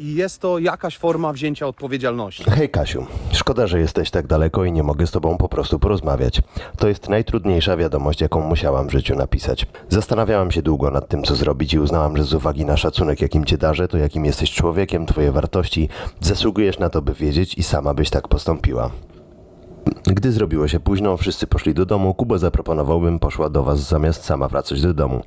i jest to jakaś forma wzięcia odpowiedzialności. Hej Kasiu, szkoda, że jesteś tak daleko i nie mogę z tobą po prostu porozmawiać. To jest najtrudniejsza wiadomość, jaką musiałam w życiu napisać. Zastanawiałam się długo nad tym, co zrobić i uznałam, że z uwagi na szacunek, jakim cię darzę, to jakim jesteś człowiekiem, twoje wartości, zasługujesz na to, by wiedzieć i sama byś tak postąpiła. Gdy zrobiło się późno, wszyscy poszli do domu, Kuba zaproponował, bym poszła do was zamiast sama wracać do domu.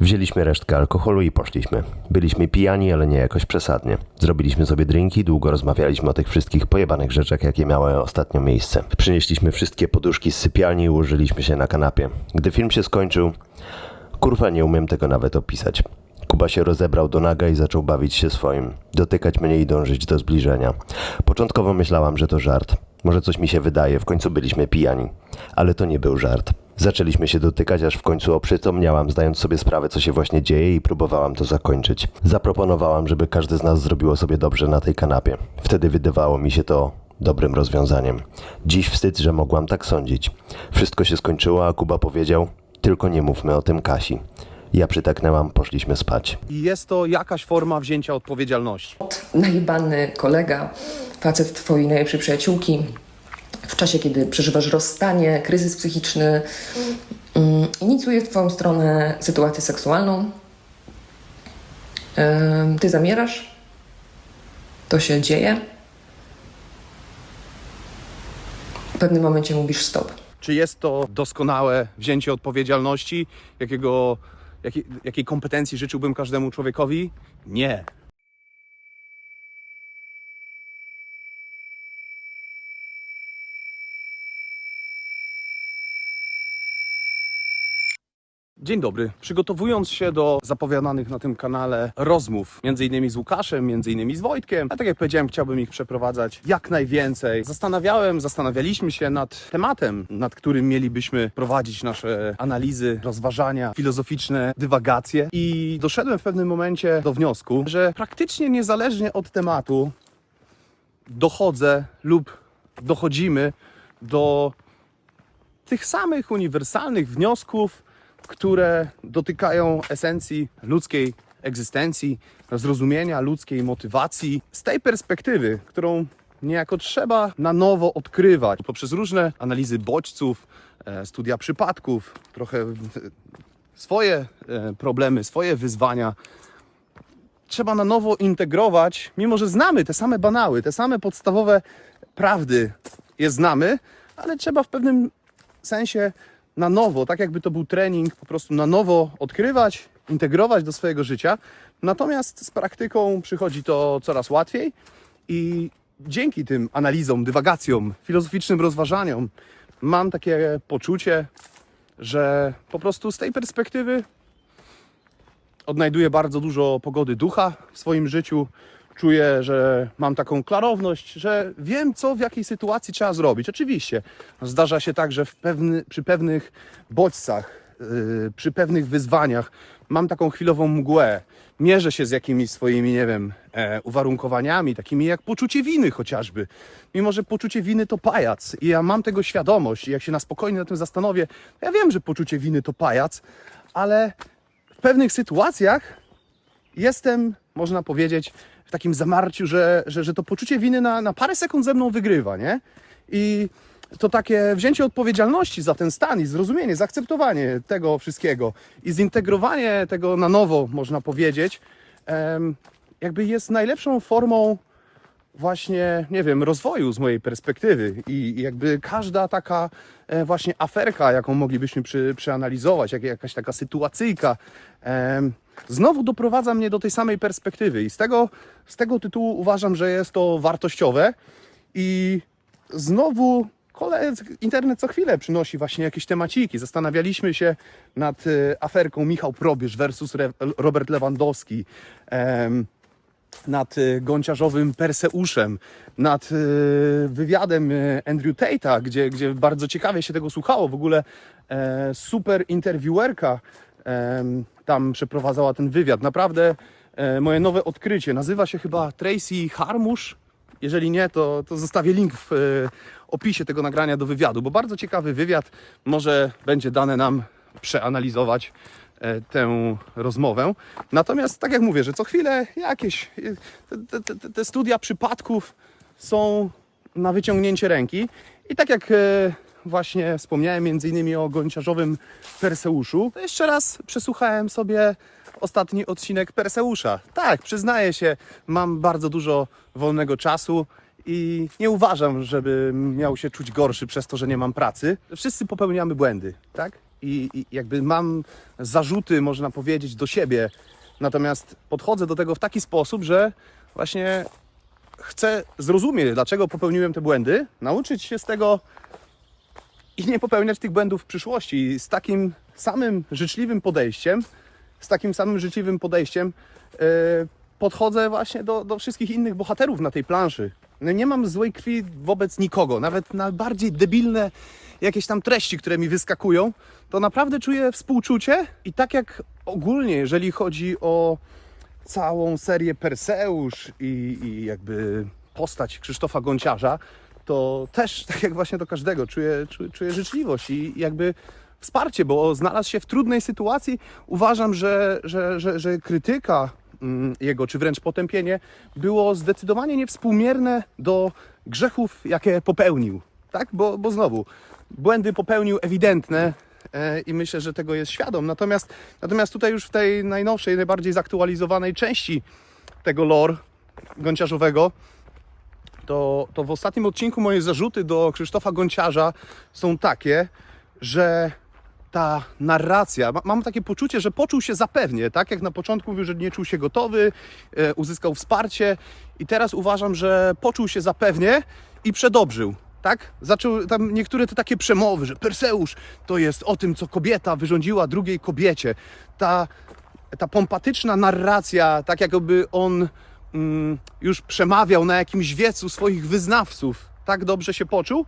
Wzięliśmy resztkę alkoholu i poszliśmy. Byliśmy pijani, ale nie jakoś przesadnie. Zrobiliśmy sobie drinki, długo rozmawialiśmy o tych wszystkich pojebanych rzeczach, jakie miały ostatnio miejsce. Przynieśliśmy wszystkie poduszki z sypialni i ułożyliśmy się na kanapie. Gdy film się skończył, kurwa nie umiem tego nawet opisać. Kuba się rozebrał do naga i zaczął bawić się swoim, dotykać mnie i dążyć do zbliżenia. Początkowo myślałam, że to żart. Może coś mi się wydaje, w końcu byliśmy pijani. Ale to nie był żart. Zaczęliśmy się dotykać, aż w końcu oprzytomniałam, zdając sobie sprawę, co się właśnie dzieje i próbowałam to zakończyć. Zaproponowałam, żeby każdy z nas zrobiło sobie dobrze na tej kanapie. Wtedy wydawało mi się to dobrym rozwiązaniem. Dziś wstyd, że mogłam tak sądzić. Wszystko się skończyło, a Kuba powiedział, tylko nie mówmy o tym Kasi. Ja przytaknęłam, poszliśmy spać. I jest to jakaś forma wzięcia odpowiedzialności. najebany kolega, facet twojej najlepszej przyjaciółki, w czasie, kiedy przeżywasz rozstanie, kryzys psychiczny, mm, inicjuje w twoją stronę sytuację seksualną. Ty zamierasz, to się dzieje. W pewnym momencie mówisz stop. Czy jest to doskonałe wzięcie odpowiedzialności, jakiego, jakiej, jakiej kompetencji życzyłbym każdemu człowiekowi? Nie. Dzień dobry. Przygotowując się do zapowiadanych na tym kanale rozmów, między innymi z Łukaszem, między innymi z Wojtkiem, a tak jak powiedziałem, chciałbym ich przeprowadzać jak najwięcej. Zastanawiałem, zastanawialiśmy się nad tematem, nad którym mielibyśmy prowadzić nasze analizy, rozważania, filozoficzne dywagacje i doszedłem w pewnym momencie do wniosku, że praktycznie niezależnie od tematu dochodzę lub dochodzimy do tych samych uniwersalnych wniosków, które dotykają esencji ludzkiej egzystencji, zrozumienia ludzkiej motywacji. Z tej perspektywy, którą niejako trzeba na nowo odkrywać poprzez różne analizy bodźców, e, studia przypadków, trochę swoje e, problemy, swoje wyzwania, trzeba na nowo integrować, mimo że znamy te same banały, te same podstawowe prawdy je znamy, ale trzeba w pewnym sensie na nowo, tak jakby to był trening, po prostu na nowo odkrywać, integrować do swojego życia. Natomiast z praktyką przychodzi to coraz łatwiej i dzięki tym analizom, dywagacjom, filozoficznym rozważaniom mam takie poczucie, że po prostu z tej perspektywy odnajduję bardzo dużo pogody ducha w swoim życiu. Czuję, że mam taką klarowność, że wiem, co w jakiej sytuacji trzeba zrobić. Oczywiście zdarza się tak, że pewny, przy pewnych bodźcach, yy, przy pewnych wyzwaniach mam taką chwilową mgłę. Mierzę się z jakimiś swoimi, nie wiem, e, uwarunkowaniami, takimi jak poczucie winy chociażby. Mimo, że poczucie winy to pajac i ja mam tego świadomość i jak się na spokojnie na tym zastanowię, ja wiem, że poczucie winy to pajac, ale w pewnych sytuacjach jestem, można powiedzieć, w takim zamarciu, że, że, że to poczucie winy na, na parę sekund ze mną wygrywa, nie? I to takie wzięcie odpowiedzialności za ten stan i zrozumienie, zaakceptowanie tego wszystkiego i zintegrowanie tego na nowo, można powiedzieć, jakby jest najlepszą formą właśnie, nie wiem, rozwoju z mojej perspektywy i jakby każda taka e, właśnie aferka, jaką moglibyśmy przy, przeanalizować, jak, jakaś taka sytuacyjka, znowu doprowadza mnie do tej samej perspektywy i z tego, z tego tytułu uważam, że jest to wartościowe i znowu kole, internet co chwilę przynosi właśnie jakieś temaciki. Zastanawialiśmy się nad e, aferką Michał Probierz versus Robert Lewandowski. Nad y, gąciarzowym Perseuszem, nad y, wywiadem y, Andrew Tate'a, gdzie, gdzie bardzo ciekawie się tego słuchało. W ogóle e, super interviewerka tam przeprowadzała ten wywiad. Naprawdę e, moje nowe odkrycie. Nazywa się chyba Tracy Harmusz. Jeżeli nie, to, to zostawię link w e, opisie tego nagrania do wywiadu, bo bardzo ciekawy wywiad. Może będzie dane nam przeanalizować tę rozmowę. Natomiast, tak jak mówię, że co chwilę jakieś e, te, te, te, studia przypadków są na wyciągnięcie ręki. I tak jak e, właśnie wspomniałem między innymi o gąciarzowym Perseuszu, to jeszcze raz przesłuchałem sobie ostatni odcinek Perseusza. Tak, przyznaję się, mam bardzo dużo wolnego czasu i nie uważam, żebym miał się czuć gorszy przez to, że nie mam pracy. Wszyscy popełniamy błędy, tak? I, i jakby mam zarzuty, można powiedzieć, do siebie. Natomiast podchodzę do tego w taki sposób, że właśnie chcę zrozumieć, dlaczego popełniłem te błędy, nauczyć się z tego i nie popełniać tych błędów w przyszłości. I z takim samym życzliwym podejściem, z takim samym życzliwym podejściem e, podchodzę właśnie do, do wszystkich innych bohaterów na tej planszy. No nie mam złej krwi wobec nikogo, nawet na bardziej debilne jakieś tam treści, które mi wyskakują, to naprawdę czuję współczucie i tak jak ogólnie, jeżeli chodzi o całą serię Perseusz i, i jakby postać Krzysztofa Gąciarza, to też, tak jak właśnie do każdego, czuję, czuję, czuję życzliwość i jakby wsparcie, bo znalazł się w trudnej sytuacji. Uważam, że, że, że, że krytyka jego, czy wręcz potępienie, było zdecydowanie niewspółmierne do grzechów, jakie popełnił. Tak? Bo, bo znowu, błędy popełnił ewidentne, e, i myślę, że tego jest świadom. Natomiast, natomiast tutaj już w tej najnowszej, najbardziej zaktualizowanej części tego lore gąciarzowego, to, to w ostatnim odcinku moje zarzuty do Krzysztofa Gąciarza są takie, że ta narracja, ma- mam takie poczucie, że poczuł się zapewnie, tak jak na początku mówił, że nie czuł się gotowy, e, uzyskał wsparcie i teraz uważam, że poczuł się zapewnie i przedobrzył. Tak? Zaczął tam niektóre te takie przemowy, że Perseusz to jest o tym, co kobieta wyrządziła drugiej kobiecie. Ta, ta pompatyczna narracja, tak jakby on mm, już przemawiał na jakimś wiecu swoich wyznawców, tak dobrze się poczuł.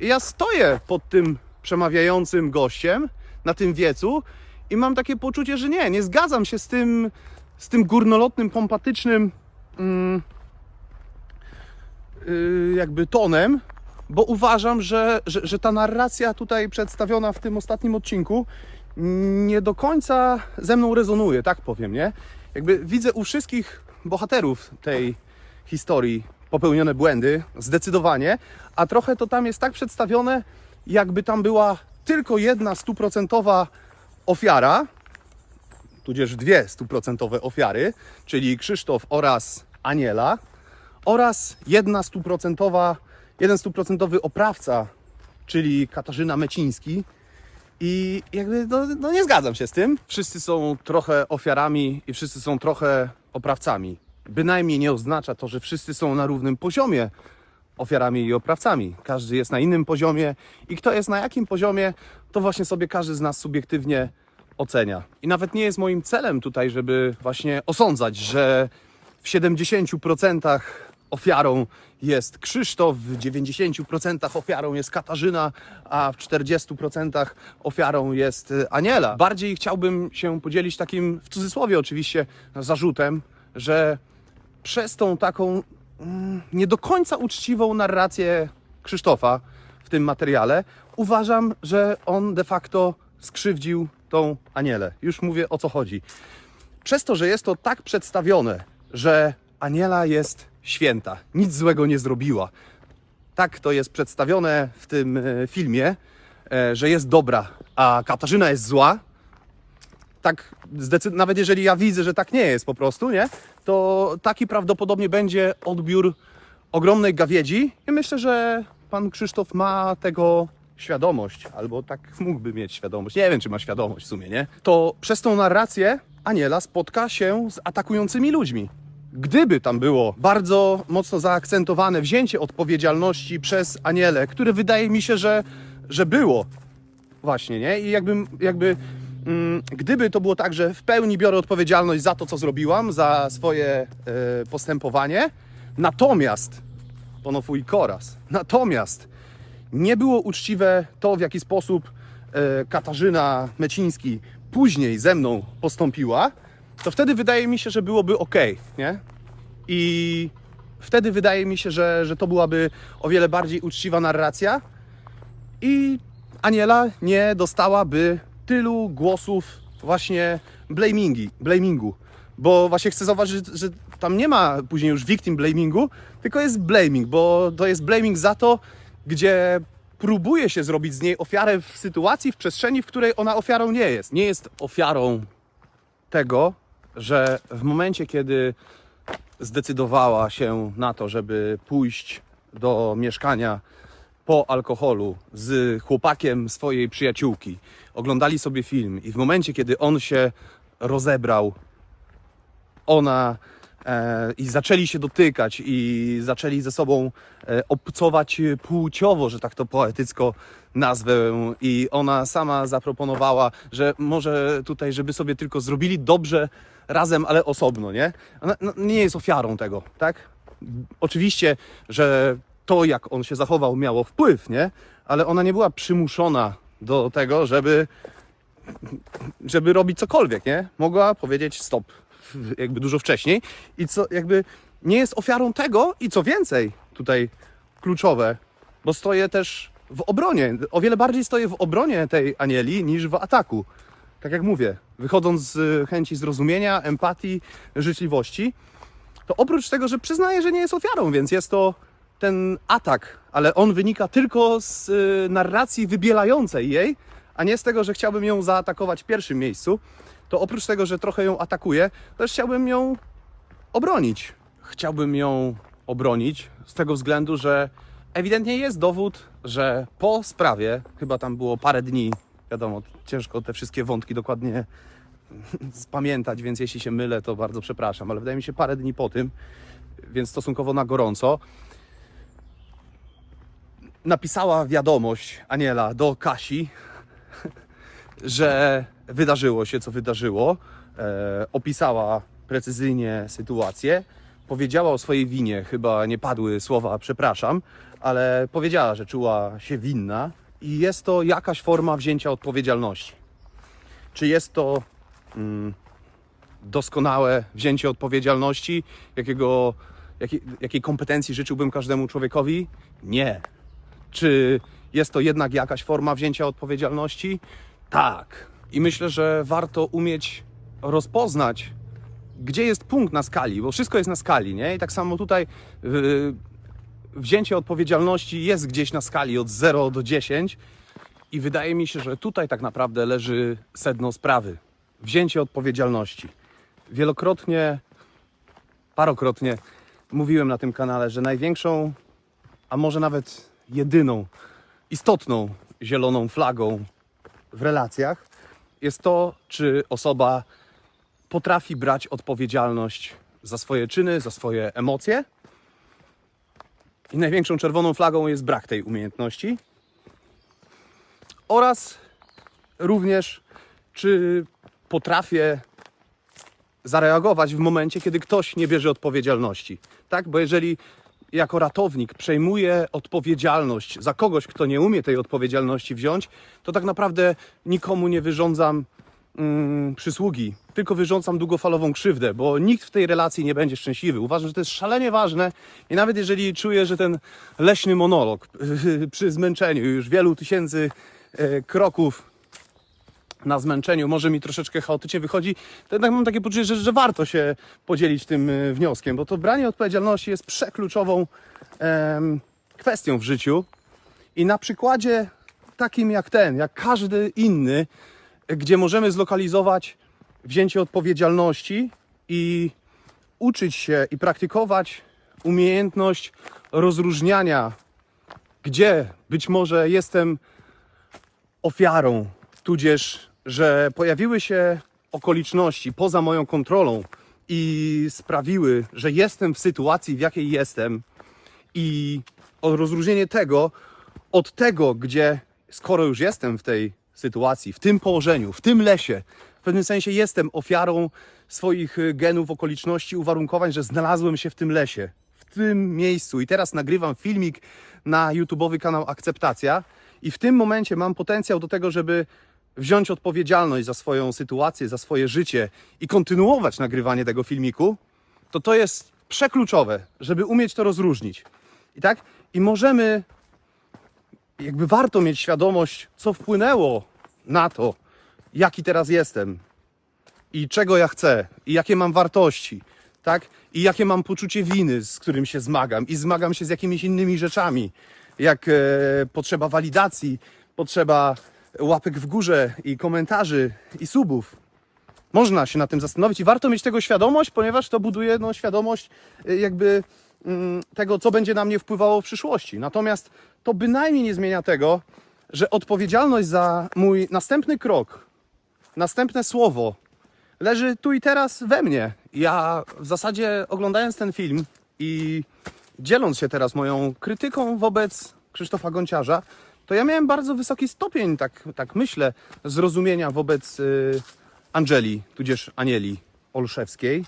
I ja stoję pod tym przemawiającym gościem na tym wiecu i mam takie poczucie, że nie, nie zgadzam się z tym, z tym górnolotnym, pompatycznym mm, yy, jakby tonem, bo uważam, że, że, że ta narracja tutaj przedstawiona w tym ostatnim odcinku nie do końca ze mną rezonuje, tak powiem, nie? Jakby widzę u wszystkich bohaterów tej historii popełnione błędy, zdecydowanie, a trochę to tam jest tak przedstawione, jakby tam była tylko jedna stuprocentowa ofiara, tudzież dwie stuprocentowe ofiary, czyli Krzysztof oraz Aniela, oraz jedna stuprocentowa, jeden stuprocentowy oprawca, czyli Katarzyna Meciński. I jakby no, no nie zgadzam się z tym. Wszyscy są trochę ofiarami i wszyscy są trochę oprawcami. Bynajmniej nie oznacza to, że wszyscy są na równym poziomie ofiarami i oprawcami. Każdy jest na innym poziomie i kto jest na jakim poziomie, to właśnie sobie każdy z nas subiektywnie ocenia. I nawet nie jest moim celem tutaj, żeby właśnie osądzać, że w 70% ofiarą jest Krzysztof, w 90% ofiarą jest Katarzyna, a w 40% ofiarą jest y, Aniela. Bardziej chciałbym się podzielić takim, w cudzysłowie oczywiście, zarzutem, że przez tą taką nie do końca uczciwą narrację Krzysztofa w tym materiale, uważam, że on de facto skrzywdził tą Anielę. Już mówię o co chodzi. Przez to, że jest to tak przedstawione, że Aniela jest święta, nic złego nie zrobiła. Tak to jest przedstawione w tym e, filmie, e, że jest dobra, a Katarzyna jest zła, tak nawet jeżeli ja widzę, że tak nie jest po prostu, nie? To taki prawdopodobnie będzie odbiór ogromnej gawiedzi i myślę, że pan Krzysztof ma tego świadomość, albo tak mógłby mieć świadomość. Nie wiem, czy ma świadomość w sumie, nie? To przez tą narrację Aniela spotka się z atakującymi ludźmi. Gdyby tam było bardzo mocno zaakcentowane wzięcie odpowiedzialności przez Anielę, które wydaje mi się, że, że było, Właśnie, nie? I jakby, jakby gdyby to było tak, że w pełni biorę odpowiedzialność za to, co zrobiłam, za swoje e, postępowanie, natomiast, ponowuj koraz, natomiast nie było uczciwe to, w jaki sposób e, Katarzyna Meciński później ze mną postąpiła, to wtedy wydaje mi się, że byłoby ok, nie? I wtedy wydaje mi się, że, że to byłaby o wiele bardziej uczciwa narracja, i Aniela nie dostałaby tylu głosów właśnie blamingi, blamingu. Bo właśnie chcę zauważyć, że, tam nie ma później już victim blamingu, tylko jest blaming, bo to jest blaming za to, gdzie próbuje się zrobić z niej ofiarę w sytuacji, w przestrzeni, w której ona ofiarą nie jest. Nie jest ofiarą tego, że w momencie, kiedy zdecydowała się na to, żeby pójść do mieszkania po alkoholu z chłopakiem swojej przyjaciółki, oglądali sobie film i w momencie, kiedy on się rozebrał, ona e, i zaczęli się dotykać i zaczęli ze sobą e, obcować płciowo, że tak to poetycko nazwę i ona sama zaproponowała, że może tutaj, żeby sobie tylko zrobili dobrze razem, ale osobno, nie? Ona no, nie jest ofiarą tego, tak? Oczywiście, że to jak on się zachował miało wpływ, nie? Ale ona nie była przymuszona do tego, żeby żeby robić cokolwiek, nie? Mogła powiedzieć stop jakby dużo wcześniej i co jakby nie jest ofiarą tego i co więcej tutaj kluczowe, bo stoję też w obronie, o wiele bardziej stoję w obronie tej Anieli niż w ataku. Tak jak mówię, wychodząc z chęci zrozumienia, empatii, życzliwości, to oprócz tego, że przyznaję, że nie jest ofiarą, więc jest to ten atak, ale on wynika tylko z y, narracji wybielającej jej, a nie z tego, że chciałbym ją zaatakować w pierwszym miejscu, to oprócz tego, że trochę ją atakuję, też chciałbym ją obronić. Chciałbym ją obronić z tego względu, że ewidentnie jest dowód, że po sprawie, chyba tam było parę dni, wiadomo, ciężko te wszystkie wątki dokładnie spamiętać, więc jeśli się mylę, to bardzo przepraszam, ale wydaje mi się parę dni po tym, więc stosunkowo na gorąco, napisała wiadomość Aniela do Kasi, że wydarzyło się, co wydarzyło. E, opisała precyzyjnie sytuację. Powiedziała o swojej winie, chyba nie padły słowa przepraszam, ale powiedziała, że czuła się winna i jest to jakaś forma wzięcia odpowiedzialności. Czy jest to mm, doskonałe wzięcie odpowiedzialności, jakiego, jakiej, jakiej kompetencji życzyłbym każdemu człowiekowi? Nie. Czy jest to jednak jakaś forma wzięcia odpowiedzialności? Tak. I myślę, że warto umieć rozpoznać, gdzie jest punkt na skali, bo wszystko jest na skali, nie? I tak samo tutaj yy, wzięcie odpowiedzialności jest gdzieś na skali od 0 do 10 i wydaje mi się, że tutaj tak naprawdę leży sedno sprawy. Wzięcie odpowiedzialności. Wielokrotnie, parokrotnie mówiłem na tym kanale, że największą, a może nawet jedyną, istotną zieloną flagą w relacjach jest to, czy osoba potrafi brać odpowiedzialność za swoje czyny, za swoje emocje. I największą czerwoną flagą jest brak tej umiejętności. Oraz również, czy potrafię zareagować w momencie, kiedy ktoś nie bierze odpowiedzialności. Tak? Bo jeżeli jako ratownik przejmuję odpowiedzialność za kogoś, kto nie umie tej odpowiedzialności wziąć, to tak naprawdę nikomu nie wyrządzam mm, przysługi, tylko wyrządzam długofalową krzywdę, bo nikt w tej relacji nie będzie szczęśliwy. Uważam, że to jest szalenie ważne i nawet jeżeli czuję, że ten leśny monolog przy zmęczeniu już wielu tysięcy e, kroków na zmęczeniu, może mi troszeczkę chaotycznie wychodzi, to jednak mam takie poczucie, że, że warto się podzielić tym e, wnioskiem, bo to branie odpowiedzialności jest przekluczową em, kwestią w życiu. I na przykładzie takim jak ten, jak każdy inny, gdzie możemy zlokalizować wzięcie odpowiedzialności i uczyć się i praktykować umiejętność rozróżniania, gdzie być może jestem ofiarą, tudzież, że pojawiły się okoliczności poza moją kontrolą i sprawiły, że jestem w sytuacji, w jakiej jestem, i rozróżnienie tego od tego, gdzie skoro już jestem w tej sytuacji, w tym położeniu, w tym lesie, w pewnym sensie jestem ofiarą swoich y, genów, okoliczności, uwarunkowań, że znalazłem się w tym lesie, w tym miejscu. I teraz nagrywam filmik na YouTube'owy kanał Akceptacja i w tym momencie mam potencjał do tego, żeby wziąć odpowiedzialność za swoją sytuację, za swoje życie i kontynuować nagrywanie tego filmiku, to to jest przekluczowe, żeby umieć to rozróżnić. I tak? I możemy, jakby warto mieć świadomość, co wpłynęło na to, jaki teraz jestem i czego ja chcę i jakie mam wartości, tak? I jakie mam poczucie winy, z którym się zmagam i zmagam się z jakimiś innymi rzeczami, jak e, potrzeba walidacji, potrzeba łapek w górze i komentarzy i subów. Można się na tym zastanowić i warto mieć tego świadomość, ponieważ to buduje no, świadomość y, jakby mm, tego, co będzie na mnie wpływało w przyszłości. Natomiast to bynajmniej nie zmienia tego, że odpowiedzialność za mój następny krok, następne słowo leży tu i teraz we mnie. Ja w zasadzie oglądając ten film i dzieląc się teraz moją krytyką wobec Krzysztofa Gonciarza, to ja miałem bardzo wysoki stopień, tak, tak myślę, zrozumienia wobec y, Angeli, tudzież Anieli Olszewskiej.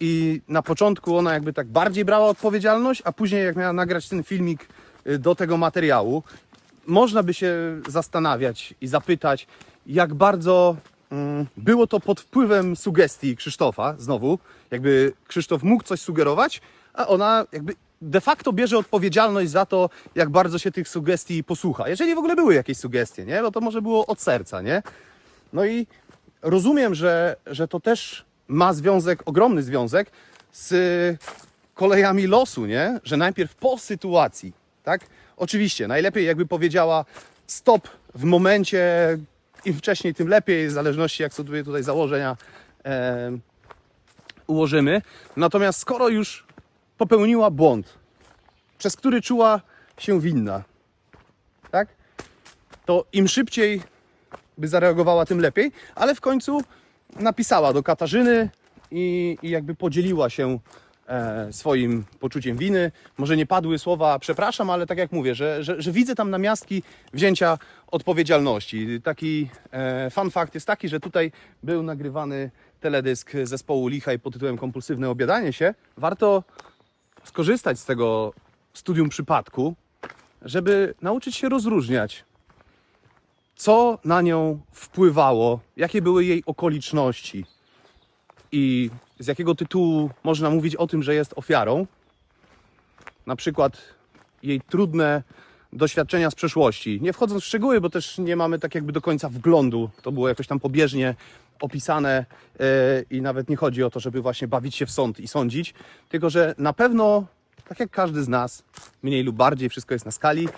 I na początku ona jakby tak bardziej brała odpowiedzialność, a później jak miała nagrać ten filmik y, do tego materiału, można by się zastanawiać i zapytać, jak bardzo mm, było to pod wpływem sugestii Krzysztofa, znowu, jakby Krzysztof mógł coś sugerować, a ona jakby de facto bierze odpowiedzialność za to, jak bardzo się tych sugestii posłucha. Jeżeli w ogóle były jakieś sugestie, nie? Bo to może było od serca, nie? No i rozumiem, że, że to też ma związek, ogromny związek z kolejami losu, nie? Że najpierw po sytuacji, tak? Oczywiście, najlepiej jakby powiedziała stop w momencie, im wcześniej, tym lepiej, w zależności jak sobie tutaj założenia e, ułożymy. Natomiast skoro już popełniła błąd, przez który czuła się winna, tak? To im szybciej by zareagowała, tym lepiej, ale w końcu napisała do Katarzyny i, i jakby podzieliła się e, swoim poczuciem winy. Może nie padły słowa przepraszam, ale tak jak mówię, że, że, że widzę tam namiastki wzięcia odpowiedzialności. Taki e, fun fact jest taki, że tutaj był nagrywany teledysk zespołu Lichaj pod tytułem Kompulsywne obiadanie się. Warto skorzystać z tego studium przypadku, żeby nauczyć się rozróżniać co na nią wpływało, jakie były jej okoliczności i z jakiego tytułu można mówić o tym, że jest ofiarą. Na przykład jej trudne doświadczenia z przeszłości. Nie wchodząc w szczegóły, bo też nie mamy tak jakby do końca wglądu. To było jakoś tam pobieżnie opisane yy, i nawet nie chodzi o to, żeby właśnie bawić się w sąd i sądzić, tylko że na pewno, tak jak każdy z nas, mniej lub bardziej, wszystko jest na skali,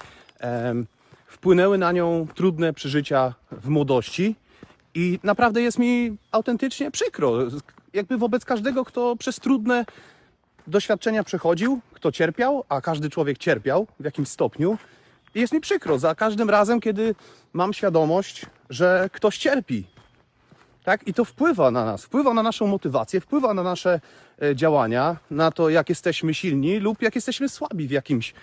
wpłynęły na nią trudne przeżycia w młodości i naprawdę jest mi autentycznie przykro. Jakby wobec każdego, kto przez trudne doświadczenia przechodził, kto cierpiał, a każdy człowiek cierpiał w jakimś stopniu. Jest mi przykro za każdym razem, kiedy mam świadomość, że ktoś cierpi. Tak? I to wpływa na nas, wpływa na naszą motywację, wpływa na nasze e, działania, na to, jak jesteśmy silni lub jak jesteśmy słabi w jakimś, e,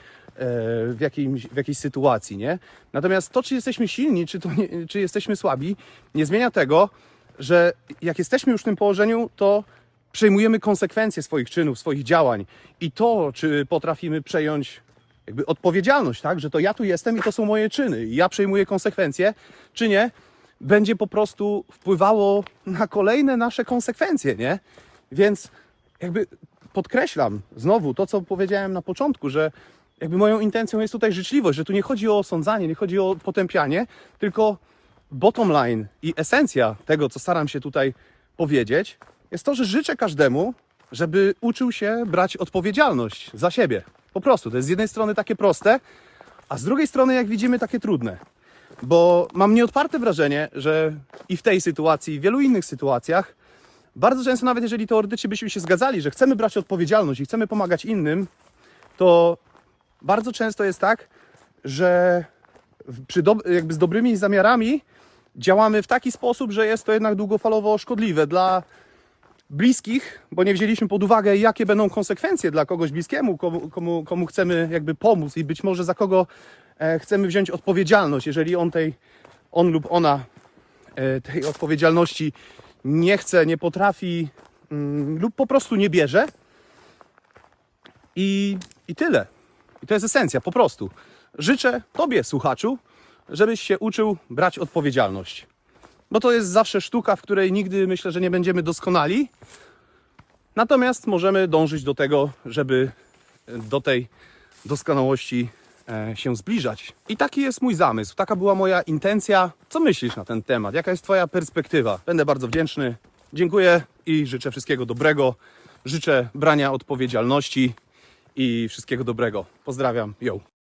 w jakimś, w jakiejś sytuacji. Nie? Natomiast to, czy jesteśmy silni, czy, to nie, czy jesteśmy słabi, nie zmienia tego, że jak jesteśmy już w tym położeniu, to przejmujemy konsekwencje swoich czynów, swoich działań. I to, czy potrafimy przejąć jakby odpowiedzialność, tak? że to ja tu jestem i to są moje czyny, i ja przejmuję konsekwencje, czy nie, będzie po prostu wpływało na kolejne nasze konsekwencje, nie? Więc jakby podkreślam znowu to, co powiedziałem na początku, że jakby moją intencją jest tutaj życzliwość, że tu nie chodzi o osądzanie, nie chodzi o potępianie, tylko bottom line i esencja tego, co staram się tutaj powiedzieć, jest to, że życzę każdemu, żeby uczył się brać odpowiedzialność za siebie. Po prostu. To jest z jednej strony takie proste, a z drugiej strony, jak widzimy, takie trudne. Bo mam nieodparte wrażenie, że i w tej sytuacji, i w wielu innych sytuacjach, bardzo często, nawet jeżeli teoretycznie byśmy się zgadzali, że chcemy brać odpowiedzialność i chcemy pomagać innym, to bardzo często jest tak, że jakby z dobrymi zamiarami działamy w taki sposób, że jest to jednak długofalowo szkodliwe dla bliskich, bo nie wzięliśmy pod uwagę, jakie będą konsekwencje dla kogoś bliskiemu, komu, komu, komu chcemy jakby pomóc i być może za kogo chcemy wziąć odpowiedzialność, jeżeli on tej, on lub ona e, tej odpowiedzialności nie chce, nie potrafi mm, lub po prostu nie bierze. I, I tyle. I to jest esencja, po prostu. Życzę Tobie, słuchaczu, żebyś się uczył brać odpowiedzialność. Bo to jest zawsze sztuka, w której nigdy myślę, że nie będziemy doskonali. Natomiast możemy dążyć do tego, żeby do tej doskonałości e, się zbliżać. I taki jest mój zamysł, taka była moja intencja. Co myślisz na ten temat? Jaka jest Twoja perspektywa? Będę bardzo wdzięczny. Dziękuję i życzę wszystkiego dobrego. Życzę brania odpowiedzialności i wszystkiego dobrego. Pozdrawiam. Yo.